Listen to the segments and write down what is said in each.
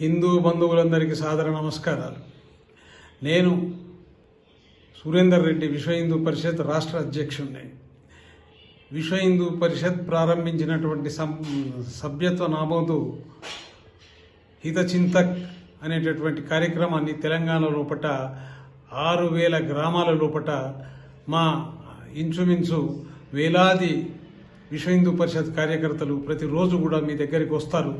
హిందూ బంధువులందరికీ సాదర నమస్కారాలు. నేను సురేందర్ రెడ్డి విశ్వ హిందూ పరిషత్ రాష్ట్ర అధ్యక్షుడిని విశ్వ హిందూ పరిషత్ ప్రారంభించినటువంటి సభ్యత్వ నామోదు హితచింతక్ అనేటటువంటి కార్యక్రమాన్ని తెలంగాణ లోపట ఆరు వేల గ్రామాల లోపట మా ఇంచుమించు వేలాది విశ్వ హిందూ పరిషత్ కార్యకర్తలు ప్రతిరోజు కూడా మీ దగ్గరికి వస్తారు.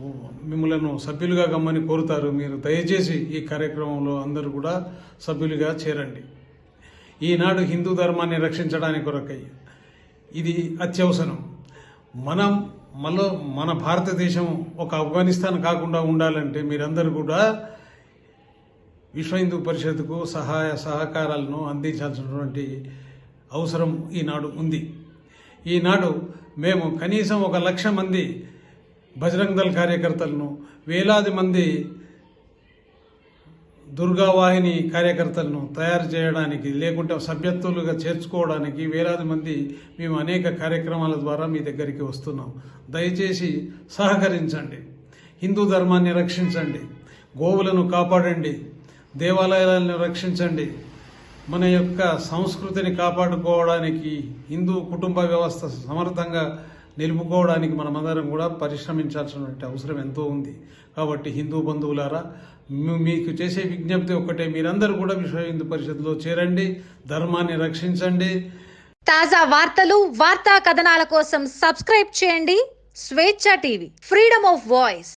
మిమ్మలను సభ్యులుగా గమ్మని కోరుతారు. మీరు దయచేసి ఈ కార్యక్రమంలో అందరూ కూడా సభ్యులుగా చేరండి. ఈనాడు హిందూ ధర్మాన్ని రక్షించడానికి కొరకై ఇది అత్యవసరం. మనం మనలో మన భారతదేశం ఒక ఆఫ్ఘనిస్తాన్ కాకుండా ఉండాలంటే మీరందరూ కూడా విశ్వ హిందూ పరిషత్కు సహాయ సహకారాలను అందించాల్సినటువంటి అవసరం ఈనాడు ఉంది. ఈనాడు మేము కనీసం ఒక లక్ష మంది బజరంగ్ దళ్ కార్యకర్తలను వేలాది మంది దుర్గావాహిని కార్యకర్తలను తయారు చేయడానికి లేకుంటే సభ్యత్వాలుగా చేర్చుకోవడానికి వేలాది మంది మేము అనేక కార్యక్రమాల ద్వారా మీ దగ్గరికి వస్తున్నాం. దయచేసి సహకరించండి. హిందూ ధర్మాన్ని రక్షించండి. గోవులను కాపాడండి. దేవాలయాలను రక్షించండి. మన యొక్క సంస్కృతిని కాపాడుకోవడానికి హిందూ కుటుంబ వ్యవస్థ సమర్థంగా నిలుపుకోవడానికి మనమందరం కూడా పరిశ్రమించాల్సినటువంటి అవసరం ఎంతో ఉంది. కాబట్టి హిందూ బంధువులారా మీకు చేసే విజ్ఞప్తి ఒక్కటే మీరందరూ కూడా విశ్వ హిందూ పరిషత్లో చేరండి ధర్మాన్ని రక్షించండి. తాజా వార్తలు వార్తా కథనాల కోసం సబ్స్క్రైబ్ చేయండి. స్వేచ్ఛ టీవీ ఫ్రీడమ్ ఆఫ్ వాయిస్.